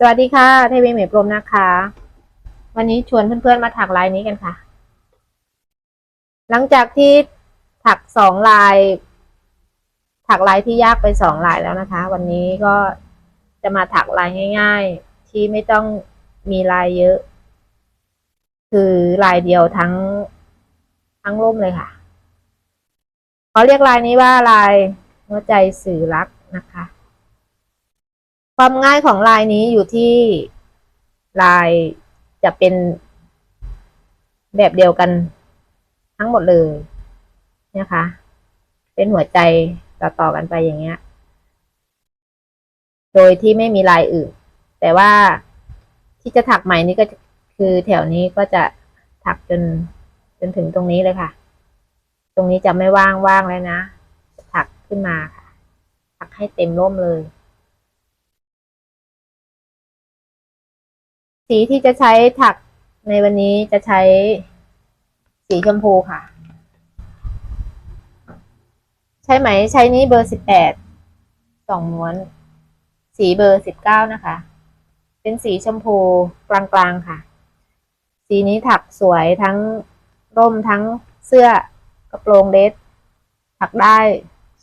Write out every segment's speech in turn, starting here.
สวัสดีค่ะเทวีเหมยพรมนะคะ วันนี้ชวนเพื่อนๆมาถักลายนี้กันค่ะ หลังจากที่ถักสองลาย ถักลายที่ยากไปสองลายแล้วนะคะ วันนี้ก็จะมาถักลายง่าย ๆ ที่ไม่ต้องมีลายเยอะ คือลายเดียวทั้งทั้งร่มเลยค่ะเขาเรียกลายนี้ว่าลายหัวใจสื่อรักนะคะ ความง่ายของลายนี้อยู่ที่ลายจะเป็นแบบเดียวกันทั้งหมดเลยนะคะ เป็นหัวใจต่อๆกันไปอย่างเงี้ย โดยที่ไม่มีลายอื่น แต่ว่าที่จะถักใหม่นี้ก็คือแถวนี้ก็จะถักจนจนถึงตรงนี้เลยค่ะ ตรงนี้จะไม่ว่างว่างแล้วนะ ถักขึ้นมาค่ะ ถักให้เต็มร่มเลย สีที่จะใช้ถักในวันนี้จะใช้สีชมพูค่ะ ใช่ไหมใช้นี้เบอร์สิบแปดสองม้วน สีเบอร์สิบเก้านะคะ เป็นสีชมพูกลางๆค่ะ สีนี้ถักสวยทั้งร่มทั้งเสื้อกระโปรงเดรสถักได้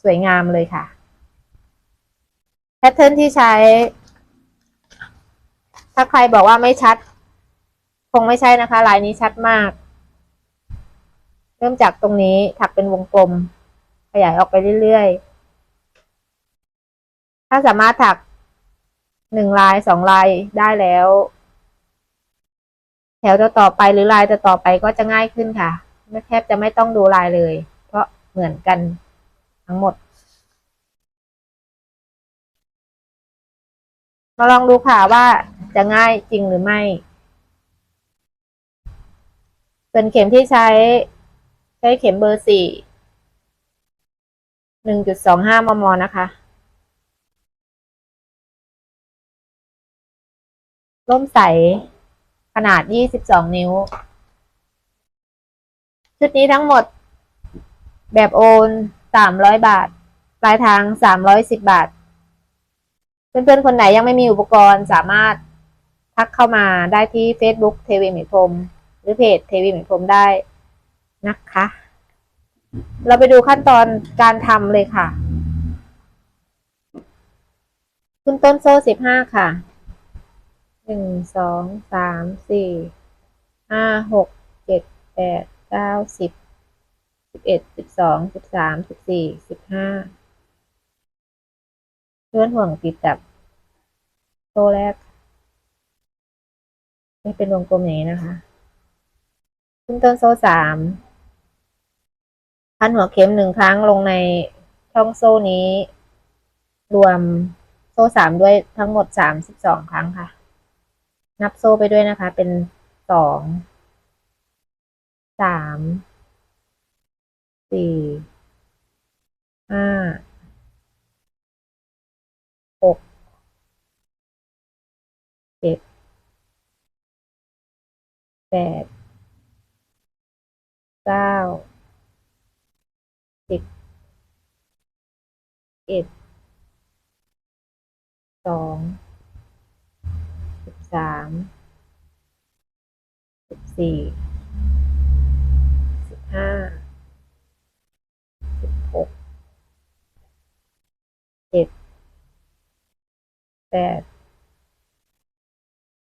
สวยงามเลยค่ะแพทเทิร์นที่ใช้ ถ้าใครบอกว่าไม่ชัด คงไม่ใช่นะคะ ลายนี้ชัดมาก เริ่มจากตรงนี้ถักเป็นวงกลม ขยายออกไปเรื่อยๆ ถ้าสามารถถักหนึ่งลายสองลายได้แล้ว แถวต่อไปหรือลายต่อไปก็จะง่ายขึ้นค่ะ ไม่แทบจะไม่ต้องดูลายเลย เพราะเหมือนกันทั้งหมด มาลองดูค่ะว่าจะง่ายจริงหรือไม่ส่วนเข็มที่ใช้ ใช้เข็มเบอร์สี่หนึ่งจุดสองห้ามมนะคะ ร่มใส ขนาดยี่สิบสองนิ้ว ชุดนี้ทั้งหมด แบบโอนสามร้อยบาท ปลายทางสามร้อยสิบบาท เพื่อนๆ คนไหนยังไม่มีอุปกรณ์สามารถทักเข้ามาได้ที่ Facebook เทวีหมิพรมหรือเพจเทวีหมิพรมได้นะคะ เราไปดูขั้นตอนการทำเลยค่ะ ขึ้นต้นโซ่สิบห้าค่ะหนึ่งสองสามสี่ห้าหกเจ็ดแปดเก้าสิบสิบเอ็ดสิบสองสิบสามสิบสี่สิบห้า เพื่อนห่วงติดกับโซ่แรกไม่เป็นวงกลมอย่างนี้นะคะ ขึ้นต้นโซ่สามพันหัวเข็มหนึ่งครั้งลงในช่องโซ่นี้ รวมโซ่สามด้วยทั้งหมดสามสิบสองครั้งค่ะ นับโซ่ไปด้วยนะคะ เป็นสองสามสี่ห้า หก เจ็ดแปดเก้าสิบเอ็ดสองสิบสามสิบสี่สิบห้าสิบหกเจ็ดแปด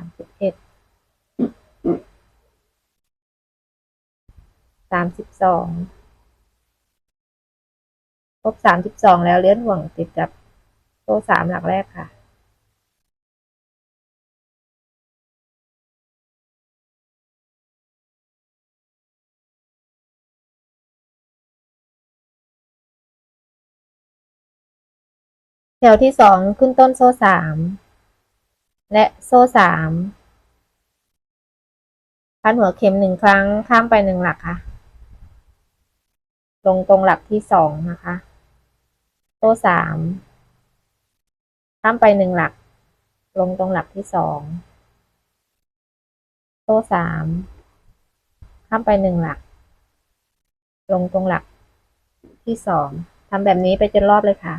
ามสิบเอ็ดสามสิบสองครบสามสิบสองแล้วเลี้ยนห่วงติดกับโซ่สามหลักแรกค่ะ แถวที่สองขึ้นต้นโซ่สาม และโซ่สามพันหัวเข็มหนึ่งครั้งข้ามไปหนึ่งหลักค่ะ ลงตรงหลักที่สองนะคะ โซ่สามข้ามไปหนึ่งหลัก ลงตรงหลักที่สองโซ่สามข้ามไปหนึ่งหลัก ลงตรงหลักที่สองทำแบบนี้ไปจนรอบเลยค่ะ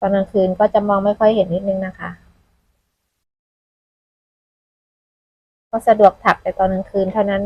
ตอนกลางคืนก็จะมองไม่ค่อยเห็นนิดนึงนะคะ ก็สะดวกถักแต่ตอนกลางคืนเท่านั้น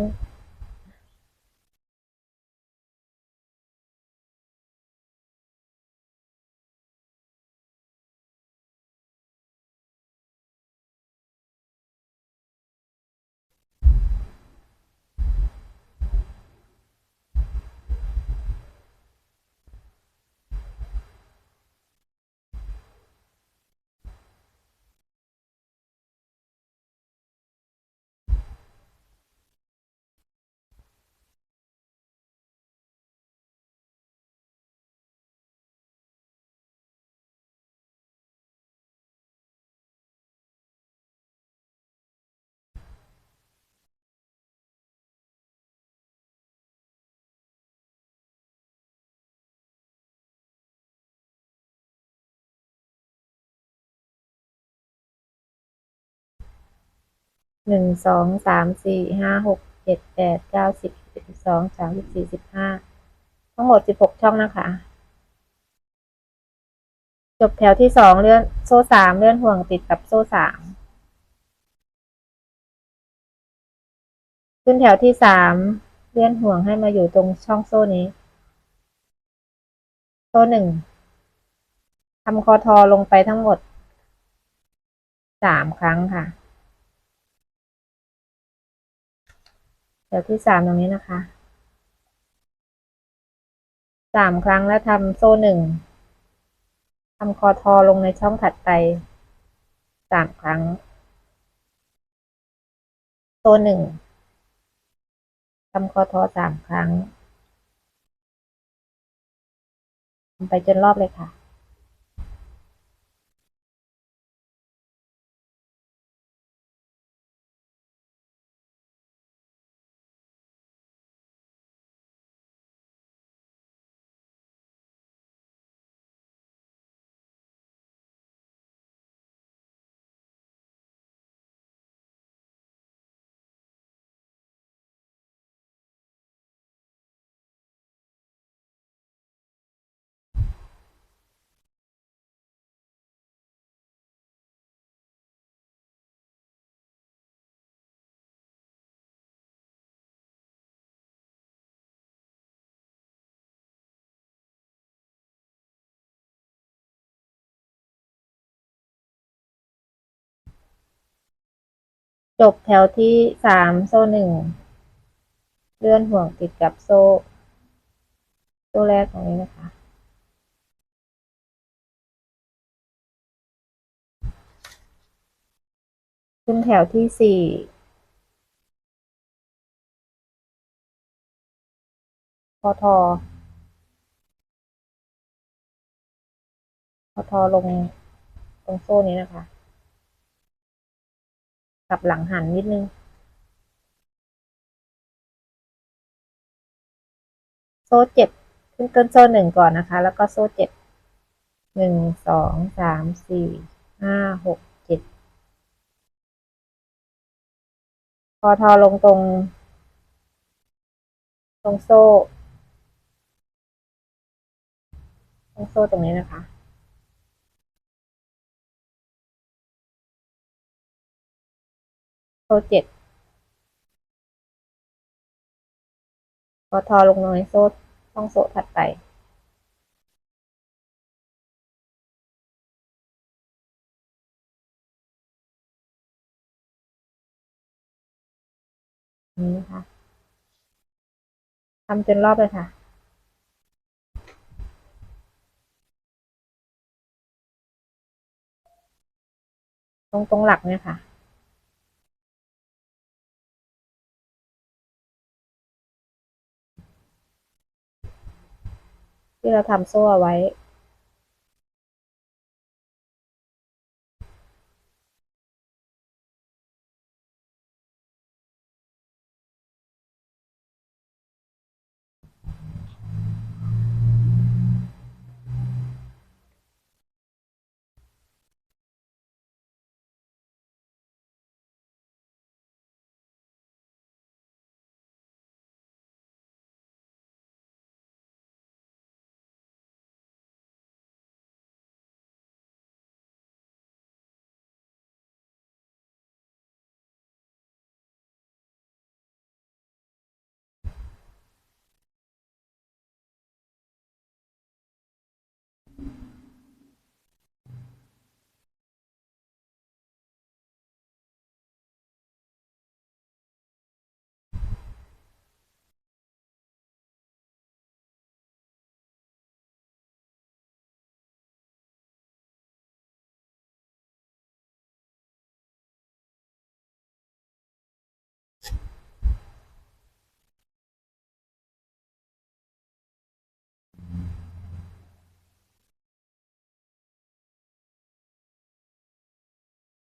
หนึ่งสองสามสี่ห้าหกเจ็ดแปดเก้าสิบสิบเอ็ดสิบสองสามสิบสี่สิบห้าทั้งหมดสิบหกช่องนะคะ จบแถวที่สองเลื่อนโซ่สามเลื่อนห่วงติดกับโซ่สามขึ้นแถวที่สามเลื่อนห่วงให้มาอยู่ตรงช่องโซ่นี้ โซ่หนึ่งทำคอทอลงไปทั้งหมดสามครั้งค่ะ แถวที่สามตรงนี้นะคะสามครั้งแล้วทำโซ่หนึ่งทำคอทอลงในช่องถัดไปสามครั้ง โซ่หนึ่งทำคอทอสามครั้งทำไปจนรอบเลยค่ะ จบแถวที่สามโซ่หนึ่งเลื่อนห่วงติดกับโซ่ โซ่แรกตรงนี้นะคะ ขึ้นแถวที่สี่พอทอพอทอลงตรงโซ่นี้นะคะ กับหลังหันนิดนึง โซ่เจ็ดขึ้นต้นโซ่หนึ่งก่อนนะคะ แล้วก็โซ่เจ็ดหนึ่งสองสามสี่ห้าหกเจ็ดพอทอลงตรง ตรงโซ่ ตรงโซ่ตรงนี้นะคะ เจ็ดพอทอลงในโซ่ช่องโซ่ถัดไป นี้นะคะทำจนรอบเลยค่ะตรงตรงหลักเนี่ยค่ะ ที่เราทำโซ่เอาไว้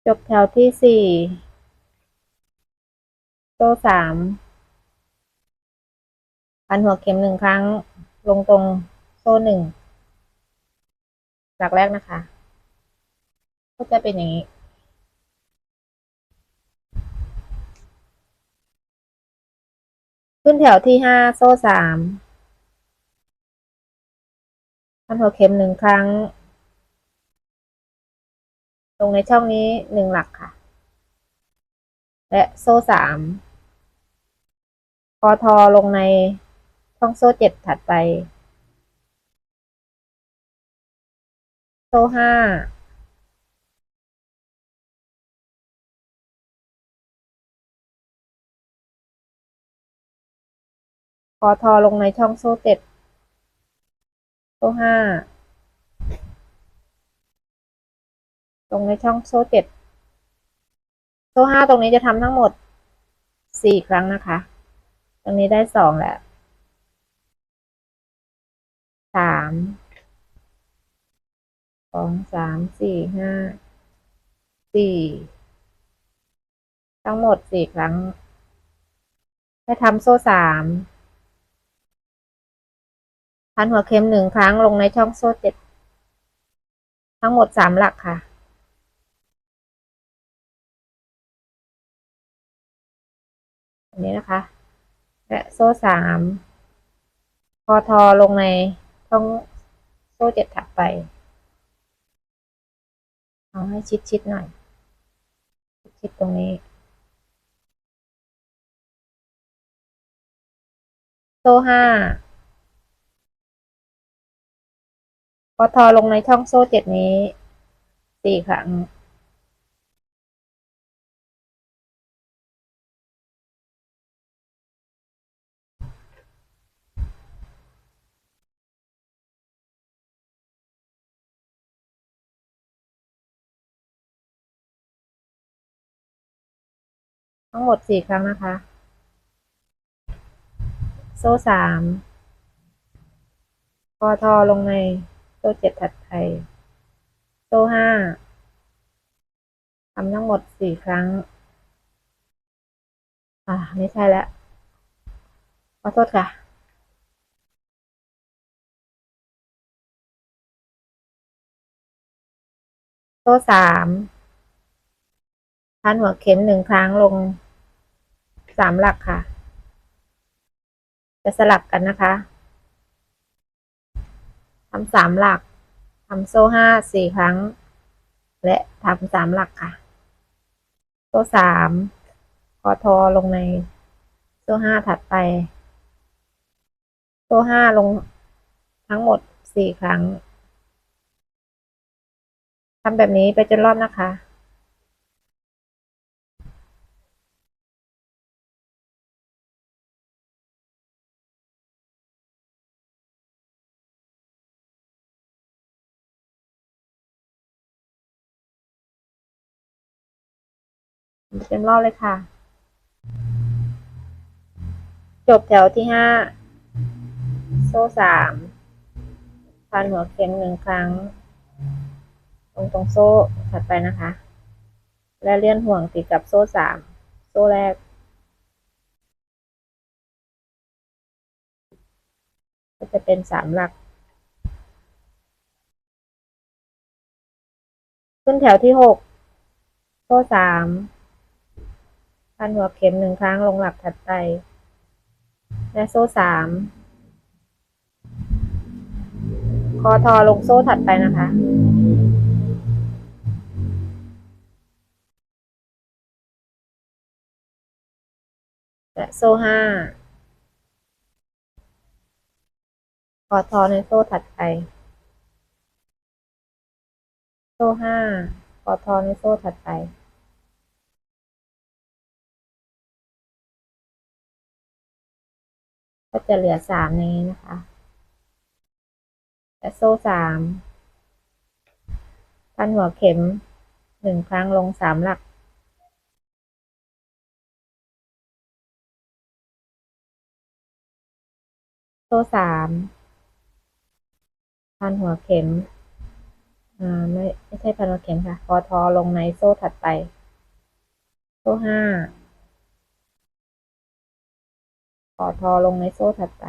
จบแถวที่สี่โซ่สามพันหัวเข็มหนึ่งครั้ง ลงตรงโซ่หนึ่งหลักแรกนะคะ ก็จะเป็นอย่างนี้ ขึ้นแถวที่ห้าโซ่สามพันหัวเข็มหนึ่งครั้ง ลงในช่องนี้หนึ่งหลักค่ะ และโซ่สามพอทอลงในช่องโซ่เจ็ดถัดไป โซ่ห้าพอทอลงในช่องโซ่เจ็ดโซ่ห้า ตรงในช่องโซ่เจ็ดโซ่ห้าตรงนี้จะทำทั้งหมดสี่ครั้งนะคะ ตรงนี้ได้สองแล้วสามสองสามสี่ห้าสี่ทั้งหมดสี่ครั้ง ให้ทำโซ่สามพันหัวเข็มหนึ่งครั้งลงในช่องโซ่เจ็ดทั้งหมดสามหลักค่ะ อันนี้นะคะ และโซ่สามพอทอลงในช่องโซ่เจ็ดถัดไป เอาให้ชิดๆหน่อย ชิดตรงนี้ โซ่ห้าพอทอลงในช่องโซ่เจ็ดนี้สี่ครั้ง ทั้งหมดสี่ครั้งนะคะ โซ่สามพอทอลงในโซ่เจ็ดถัดไปโซ่ห้าทำทั้งหมดสี่ครั้ง อ่า ไม่ใช่แล้ว ขอโทษค่ะโซ่สามพันหัวเข็มหนึ่งครั้งลง สามหลักค่ะ จะสลับกันนะคะทำสามหลักทำโซ่ห้าสี่ครั้ง และทำสามหลักค่ะ โซ่สามพอทอลงใน โซ่ห้าถัดไป โซ่ห้าลงทั้งหมดสี่ครั้งทำแบบนี้ไปจนรอบนะคะ เต็มรอบเลยค่ะ จบแถวที่ห้าโซ่สามพันหัวเข็มหนึ่งครั้ง ตรงตรงโซ่ถัดไปนะคะ และเลื่อนห่วงติดกับโซ่สามโซ่แรกก็จะเป็นสามหลัก ขึ้นแถวที่หกโซ่สาม พันหัวเข็มหนึ่งครั้งลงหลักถัดไป และโซ่สามคอทอลงโซ่ถัดไปนะคะและโซ่ห้าคอทอในโซ่ถัดไป โซ่ห้าคอทอในโซ่ถัดไป ก็จะเหลือสามนี้นะคะและโซ่สามพันหัวเข็มหนึ่งครั้งลงสามหลัก โซ่สามพันหัวเข็มอ่าไม่ไม่ใช่พันหัวเข็มค่ะ พอทอลงในโซ่ถัดไป โซ่ห้า พอทอลงในโซ่ถัดไป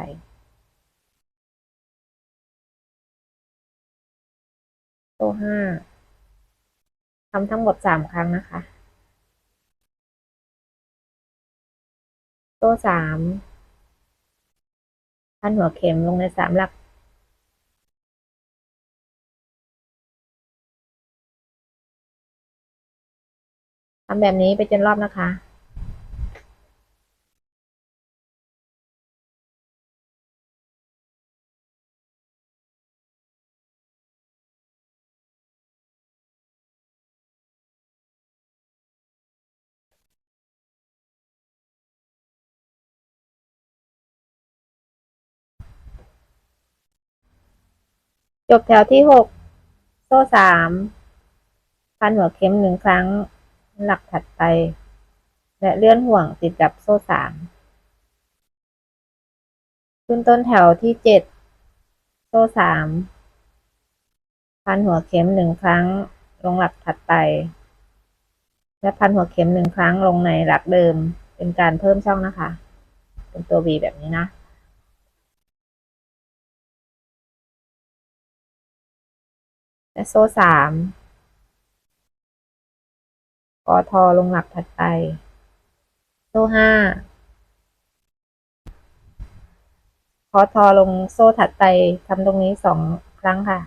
โซ่ห้าทำทั้งหมดสามครั้งนะคะ โซ่สามพันหัวเข็มลงในสามหลัก ทำแบบนี้ไปจนรอบนะคะ จบแถวที่หกโซ่สามพันหัวเข็มหนึ่งครั้ง หลักถัดไป และเลื่อนห่วงติดกับโซ่สามขึ้นต้นแถวที่เจ็ดโซ่สามพันหัวเข็มหนึ่งครั้ง ลงหลักถัดไป และพันหัวเข็มหนึ่งครั้งลงในหลักเดิม เป็นการเพิ่มช่องนะคะ เป็นตัว V แบบนี้นะ และโซ่สามกอทอลงหลักถัดไป โซ่ห้าคอทอลงโซ่ถัดไปทำตรงนี้สองครั้งค่ะ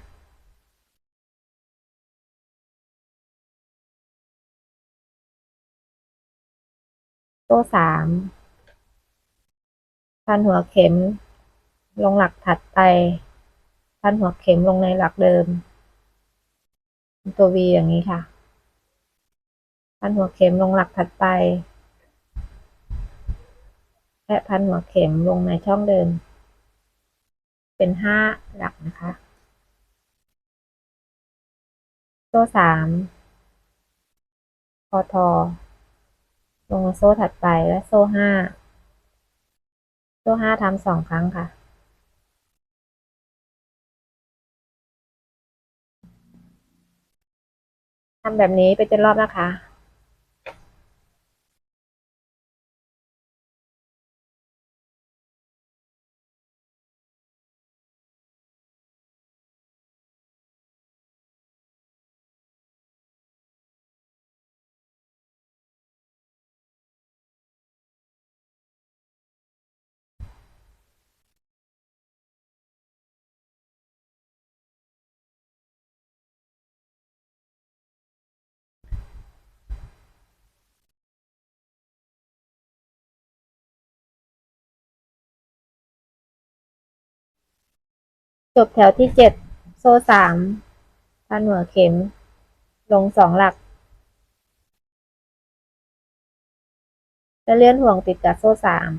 โซ่สามพันหัวเข็มลงหลักถัดไปพันหัวเข็มลงในหลักเดิม ตัว V อย่างนี้ค่ะพันหัวเข็มลงหลักถัดไป และพันหัวเข็มลงในช่องเดิม เป็นห้าหลักนะคะโซ่สามพอทอลงโซ่ถัดไปและโซ่ห้าโซ่ห้าทำสองครั้งค่ะ ทำแบบนี้ไปจนรอบนะคะ บแถวที่เจ็ดโซ่สามพันหัวเข็ม ลงสองหลัก และเลื่อนห่วงติดกับโซ่สาม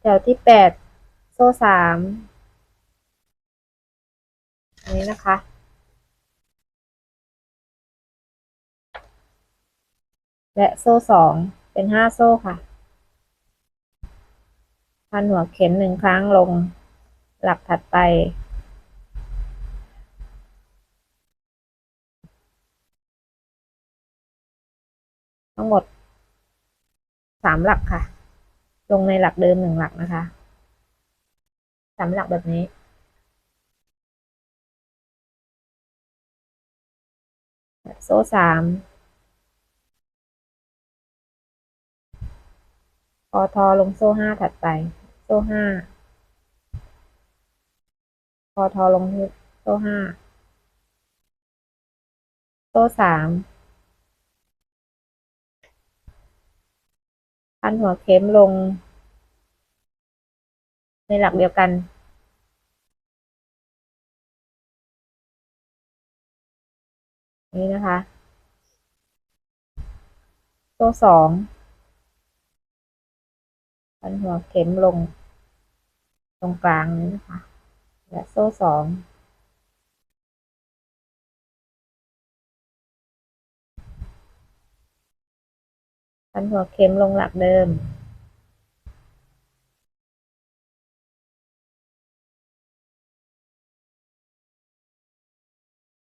แถวที่แปดโซ่สามนี้นะคะ และโซ่สองเป็นห้าโซ่ค่ะ พันหัวเข็มหนึ่งครั้งลง หลักถัดไป ทั้งหมดสามหลักค่ะ ลงในหลักเดิมหนึ่งหลักนะคะสามหลักแบบนี้โซ่สามพอทอลงโซ่ห้าถัดไป โซ่ห้าพอทอลงที่โซ่ห้าโซ่สามพันหัวเข็มลง ในหลักเดียวกัน นี่นะคะ โซ่สองพันหัวเข็มลง ตรงกลางนี้นะคะ และโซ่สองพันหัวเข็มลงหลักเดิม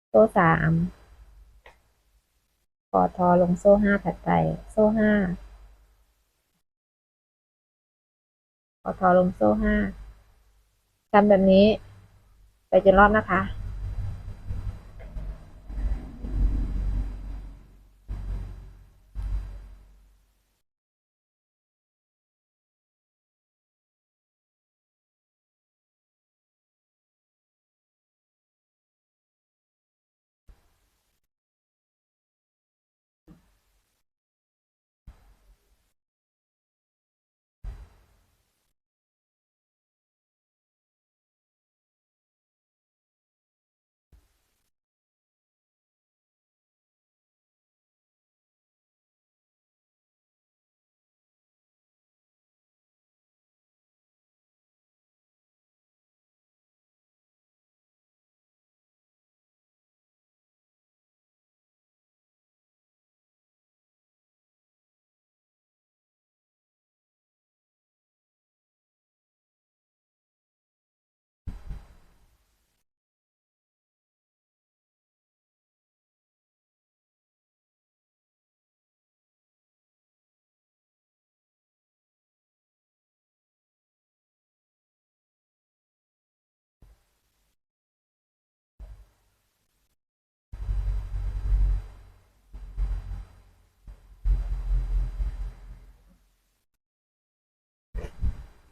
โซ่สามพอทอลงโซ่ห้าถัดไป โซ่ห้าพอทอลงโซ่ห้า ทำแบบนี้ ไปจนรอบนะคะ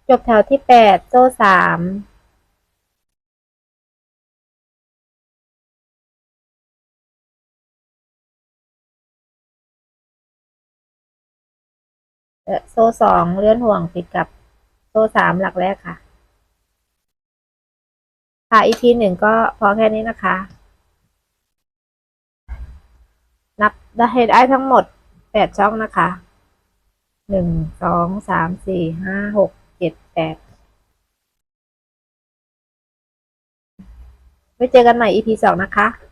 จบแถวที่แปดโซ่สามและโซ่สองเลื่อนห่วงติดกับโซ่สามหลักแรกค่ะ ค่ะอีพีหนึ่งก็พอแค่นี้นะคะ นับได้ได้ทั้งหมดแปดช่องนะคะหนึ่งสองสามสี่ห้าหก ปดไว้เจอกันใหม่ EP สองนะคะ